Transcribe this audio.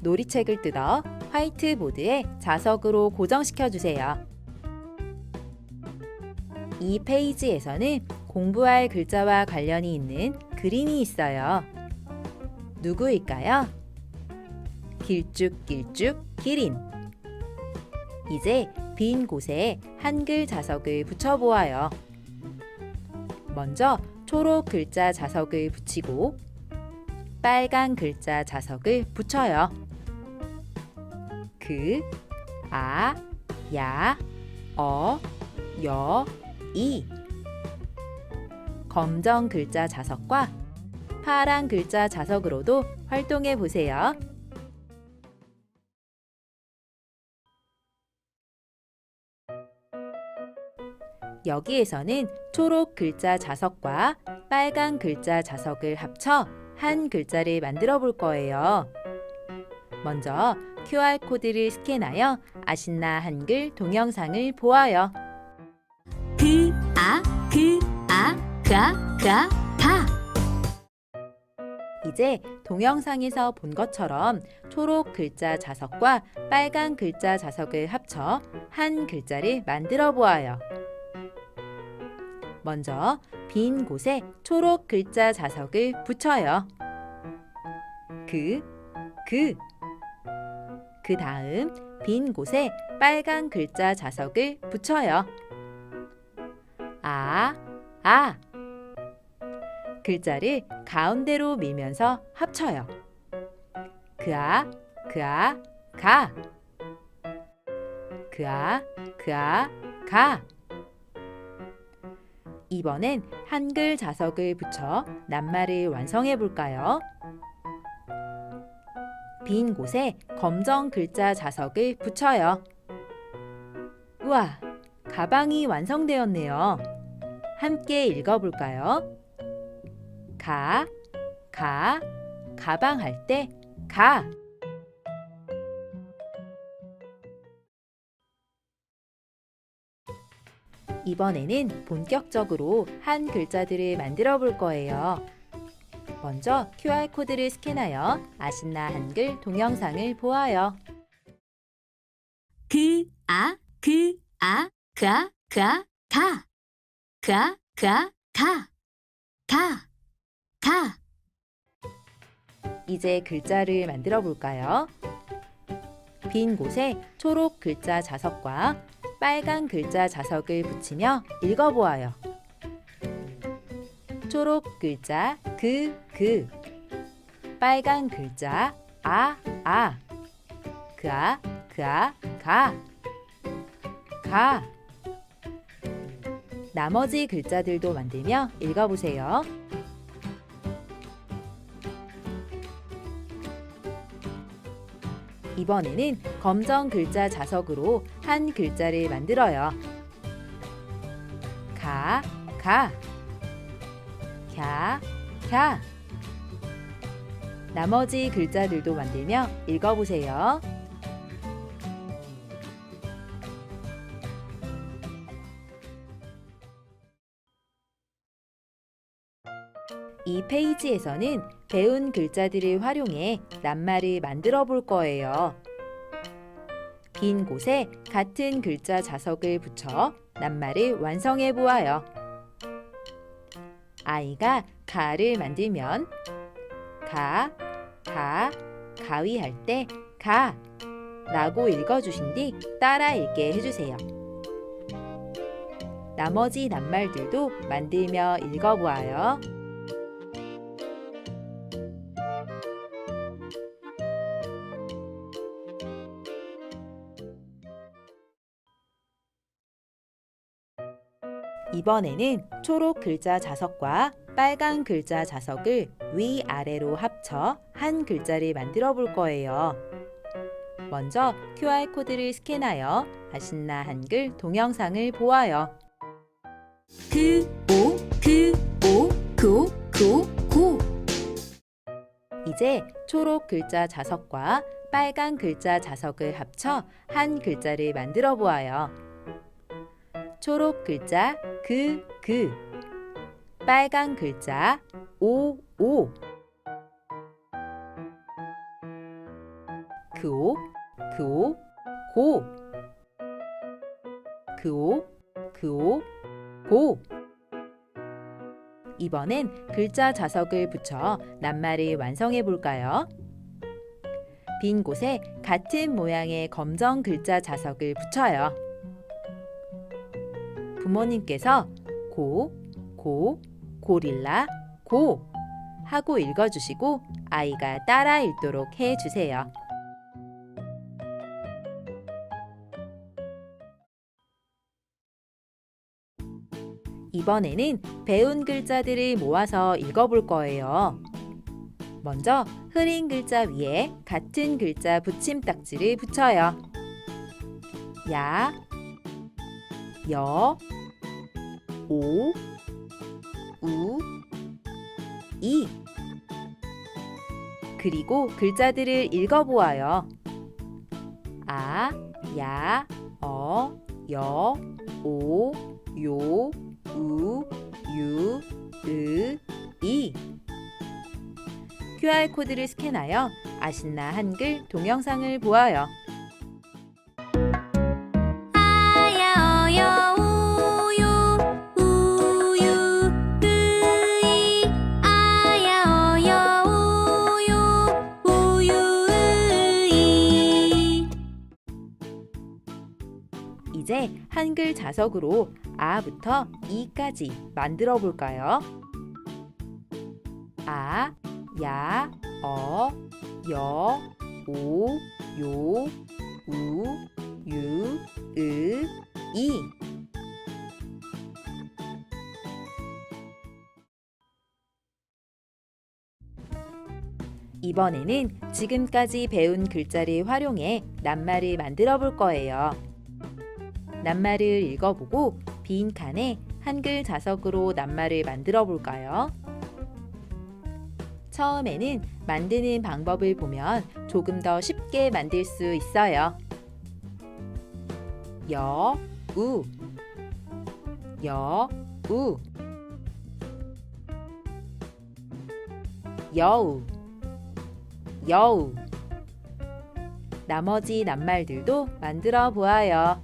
놀이책을 뜯어 화이트보드에 자석으로 고정시켜 주세요. 이 페이지에서는 공부할 글자와 관련이 있는 그림이 있어요. 누구일까요? 길쭉길쭉 기린. 이제 빈 곳에 한글 자석을 붙여보아요. 먼저 초록 글자 자석을 붙이고 빨간 글자 자석을 붙여요. 그, 아, 야, 어, 여, 이. 검정 글자 자석과 파란 글자 자석으로도 활동해 보세요. 여기에서는 초록 글자 자석과 빨간 글자 자석을 합쳐 한 글자를 만들어 볼 거예요. 먼저 QR코드를 스캔하여 아신나 한글 동영상을 보아요. 그, 아, 그, 아, 가, 가, 다. 이제 동영상에서 본 것처럼 초록 글자 자석과 빨간 글자 자석을 합쳐 한 글자를 만들어 보아요. 먼저 빈 곳에 초록 글자 자석을 붙여요. 그, 그. 그 다음 빈 곳에 빨간 글자 자석을 붙여요. 아, 아. 글자를 가운데로 밀면서 합쳐요. 그아, 그아, 가. 그아, 그아, 가. 이번엔 한글 자석을 붙여 낱말을 완성해 볼까요? 빈 곳에 검정 글자 자석을 붙여요. 우와, 가방이 완성되었네요. 함께 읽어볼까요? 가, 가, 가방 할 때 가. 이번에는 본격적으로 한 글자들을 만들어 볼 거예요. 먼저 QR코드를 스캔하여 아신나 한글 동영상을 보아요. 그, 아, 그, 아, 가, 가, 다. 가, 가, 다. 다, 다. 이제 글자를 만들어 볼까요? 빈 곳에 초록 글자 자석과 빨간 글자 자석을 붙이며 읽어보아요. 초록 글자 그, 그. 빨간 글자 아, 아. 그아, 그아, 가. 가. 나머지 글자들도 만들며 읽어보세요. 이번에는 검정 글자 자석으로 한 글자를 만들어요. 가, 가. 갸, 갸. 나머지 글자들도 만들며 읽어보세요. 이 페이지에서는 배운 글자들을 활용해 낱말을 만들어 볼 거예요. 빈 곳에 같은 글자 자석을 붙여 낱말을 완성해 보아요. 아이가 가를 만들면 가, 가, 가위 할 때 가 라고 읽어주신 뒤 따라 읽게 해주세요. 나머지 낱말들도 만들며 읽어보아요. 이번에는 초록 글자 자석과 빨간 글자 자석을 위아래로 합쳐 한 글자를 만들어 볼 거예요. 먼저 QR코드를 스캔하여 아신나 한글 동영상을 보아요. 그, 오, 그, 오, 고, 고, 고. 이제 초록 글자 자석과 빨간 글자 자석을 합쳐 한 글자를 만들어 보아요. 초록 글자 그, 그. 빨간 글자 오, 오. 그오, 그오, 고. 그오, 그오, 고. 이번엔 글자 자석을 붙여 낱말을 완성해 볼까요? 빈 곳에 같은 모양의 검정 글자 자석을 붙여요. 부모님께서 고, 고, 고릴라, 고 하고 읽어주시고 아이가 따라 읽도록 해주세요. 이번에는 배운 글자들을 모아서 읽어볼 거예요. 먼저 흐린 글자 위에 같은 글자 붙임딱지를 붙여요. 야, 여, 오, 우, 이. 그리고 글자들을 읽어보아요. 아, 야, 어, 여, 오, 요, 우, 유, 으, 이. QR코드를 스캔하여 아신나 한글 동영상을 보아요. 이제 한글 자석으로 아부터 이까지 만들어 볼까요? 아, 야, 어, 여, 오, 요, 우, 유, 으, 이. 이번에는 지금까지 배운 글자를 활용해 낱말을 만들어 볼 거예요. 낱말을 읽어보고 빈 칸에 한글 자석으로 낱말을 만들어 볼까요? 처음에는 만드는 방법을 보면 조금 더 쉽게 만들 수 있어요. 여, 우, 여, 우, 여우, 여우. 나머지 낱말들도 만들어 보아요.